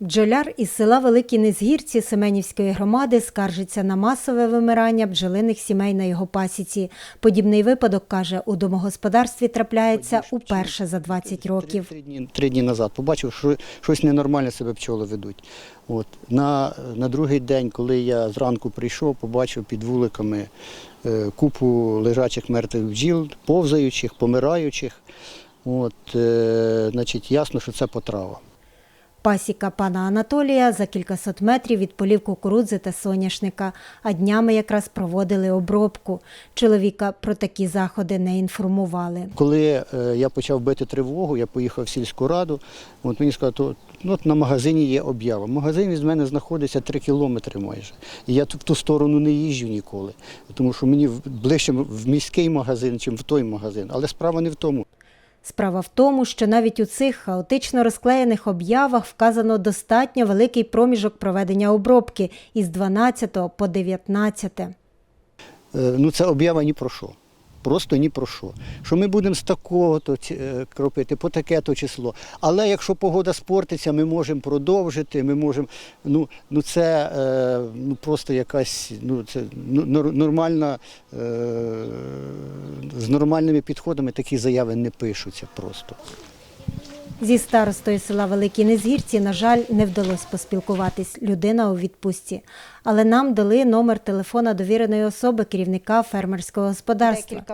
Бджоляр із села Великі Незгірці Семенівської громади скаржиться на масове вимирання бджолиних сімей на його пасіці. Подібний випадок, каже, у домогосподарстві трапляється уперше за 20 років. Три дні, три дні назад побачив, що щось ненормально себе пчоли ведуть. От. На, на другий день, коли я зранку прийшов, побачив під вуликами е, купу лежачих мертвих бджіл, повзаючих, помираючих. От, е, значить, ясно, що це потрава. Пасіка пана Анатолія за кількасот метрів від полів кукурудзи та соняшника, а днями якраз проводили обробку. Чоловіка про такі заходи не інформували. Коли е, я почав бити тривогу, я поїхав в сільську раду, от мені сказали, то ну, от на магазині є об'ява. Магазин від мене знаходиться 3 кілометри майже. І я в ту сторону не їжджу ніколи, тому що мені ближче в міський магазин, чим в той магазин. Але справа не в тому. Справа в тому, що навіть у цих хаотично розклеєних об'явах вказано достатньо великий проміжок проведення обробки із 12 по 19. Е, Ну, це об'ява ні про що. Просто ні про що. Що ми будемо з такого то кропити, по таке то число. Але якщо погода спортиться, ми можемо продовжити, ми можемо. Ну, ну це е, ну, просто якась ну, це, ну, нормальна, е, з нормальними підходами такі заяви не пишуться просто. Зі старостою села Великі Незгірці, на жаль, не вдалося поспілкуватись. Людина у відпустці. Але нам дали номер телефона довіреної особи керівника фермерського господарства.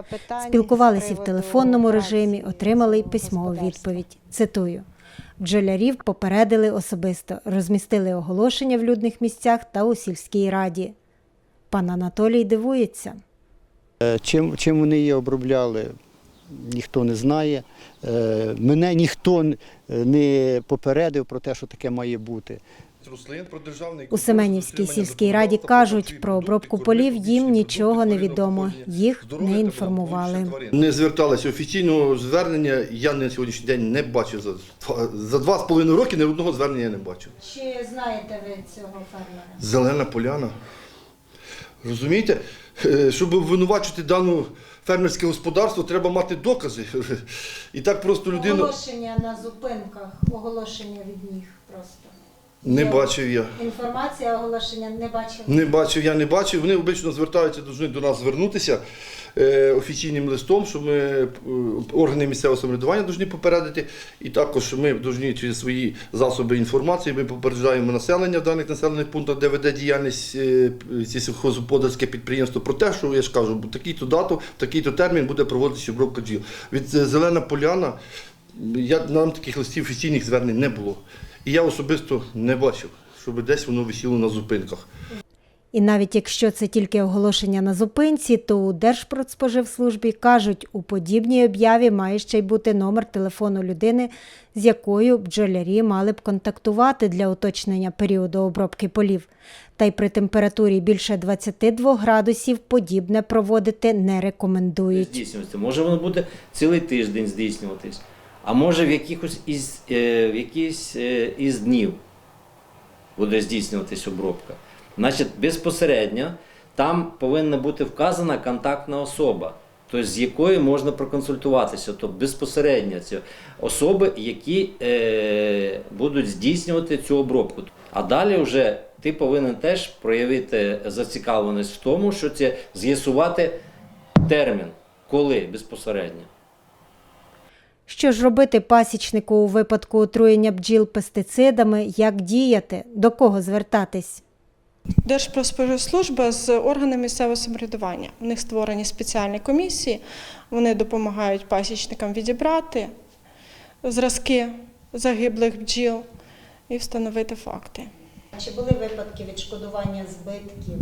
Спілкувалися в телефонному режимі, отримали й письмову відповідь. Цитую. Бджолярів попередили особисто, розмістили оголошення в людних місцях та у сільській раді. Пан Анатолій дивується. Е, Чим, чим вони її обробляли, ніхто не знає. Е, Мене ніхто не попередив про те, що таке має бути. У Семенівській сільській раді кажуть, про обробку полів їм нічого не відомо. Їх не інформували. Не зверталися офіційного звернення. Я на сьогоднішній день не бачив за два- за два з половиною роки ні одного звернення я не бачив. Чи знаєте ви цього фермера? Зелена поляна. Розумієте, Е, щоб обвинувачити дане фермерське господарство, треба мати докази. І так просто людину Оголошення на зупинках, оголошення від них просто. Не Є. бачив я. Інформація оголошення не бачили. Не бачив, я не бачив. Вони обично звертаються, повинні до нас звернутися е, офіційним листом, що ми е, органи місцевого самоврядування повинні попередити. І також ми повинні через свої засоби інформації ми попереджаємо населення в даних населених пунктах, де веде діяльність е, ці сільхозгосподарське підприємство, про те, що я ж кажу, в такий-то дату, в такий-то термін буде проводитися обробка бджіл. Від е, зелена поляна я, нам таких листів офіційних звернень не було. І я особисто не бачив, щоб десь воно висіло на зупинках. І навіть якщо це тільки оголошення на зупинці, то у Держпродспоживслужбі кажуть, у подібній об'яві має ще й бути номер телефону людини, з якою бджолярі мали б контактувати для уточнення періоду обробки полів. Та й при температурі більше 22 градусів подібне проводити не рекомендують. здійснюватися. Може воно буде цілий тиждень здійснюватись, а може в якихось із, е, в якийсь е, із днів буде здійснюватись обробка. Значить, безпосередньо там повинна бути вказана контактна особа, тобто з якою можна проконсультуватися, тобто безпосередньо ці особи, які е, будуть здійснювати цю обробку. А далі вже ти повинен теж проявити зацікавленість в тому, що це з'ясувати термін, коли безпосередньо. Що ж робити пасічнику у випадку отруєння бджіл пестицидами, як діяти, до кого звертатись? Держпродспоживслужба з органами місцевого самоврядування. У них створені спеціальні комісії, вони допомагають пасічникам відібрати зразки загиблих бджіл і встановити факти. Чи були випадки відшкодування збитків?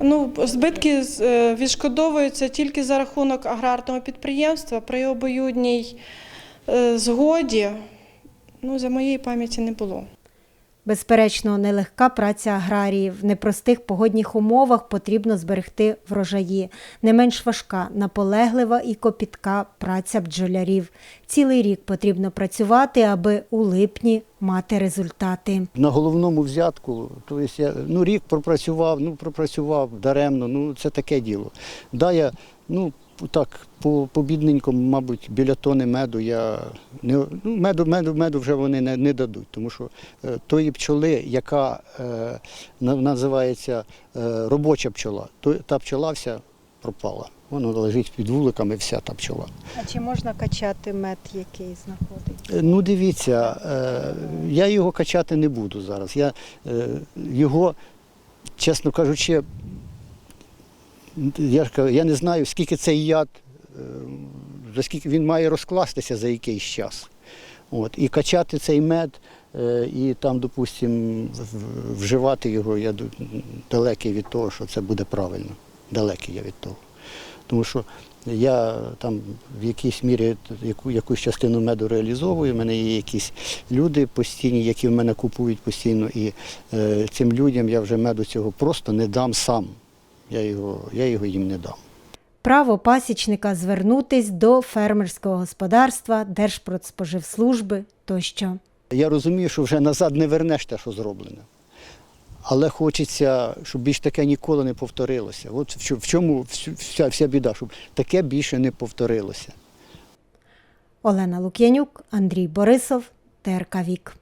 Ну, збитки е, відшкодовуються тільки за рахунок аграрного підприємства при обоюдній е, згоді. Ну, за моєї пам'яті не було. Безперечно, нелегка праця аграріїв. В непростих погодних умовах потрібно зберегти врожаї. Не менш важка, наполеглива і копітка праця бджолярів. Цілий рік потрібно працювати, аби у липні мати результати. На головному взятку, то есть я ну, рік пропрацював, ну пропрацював даремно, ну це таке діло. Да, я ну, так, по, по бідненькому, мабуть, біля тони меду я не ну, меду, меду, меду вже вони не, не дадуть, тому що е, тої пчоли, яка е, називається е, робоча пчола, то, та пчола вся пропала. Вона лежить під вуликами, вся та пчола. А чи можна качати мед, який знаходить? Е, Ну, дивіться, е, я його качати не буду зараз. Я е, його, чесно кажучи, я, ж кажу, я не знаю, скільки цей яд, е, за скільки він має розкластися за якийсь час. От, і качати цей мед, е, і там, допустимо, вживати його, я далекий від того, що це буде правильно. Далекий я від того. Тому що я там в якійсь мірі яку, якусь частину меду реалізовую. У мене є якісь люди постійні, які в мене купують постійно, і е, цим людям я вже меду цього просто не дам сам. Я його, я його їм не дам. Право пасічника звернутись до фермерського господарства, Держпродспоживслужби тощо. Я розумію, що вже назад не вернеш те, що зроблено. Але хочеться, щоб більш таке ніколи не повторилося. От в чому вся, вся біда, щоб таке більше не повторилося. Олена Лук'янюк, Андрій Борисов, ТРК Вік.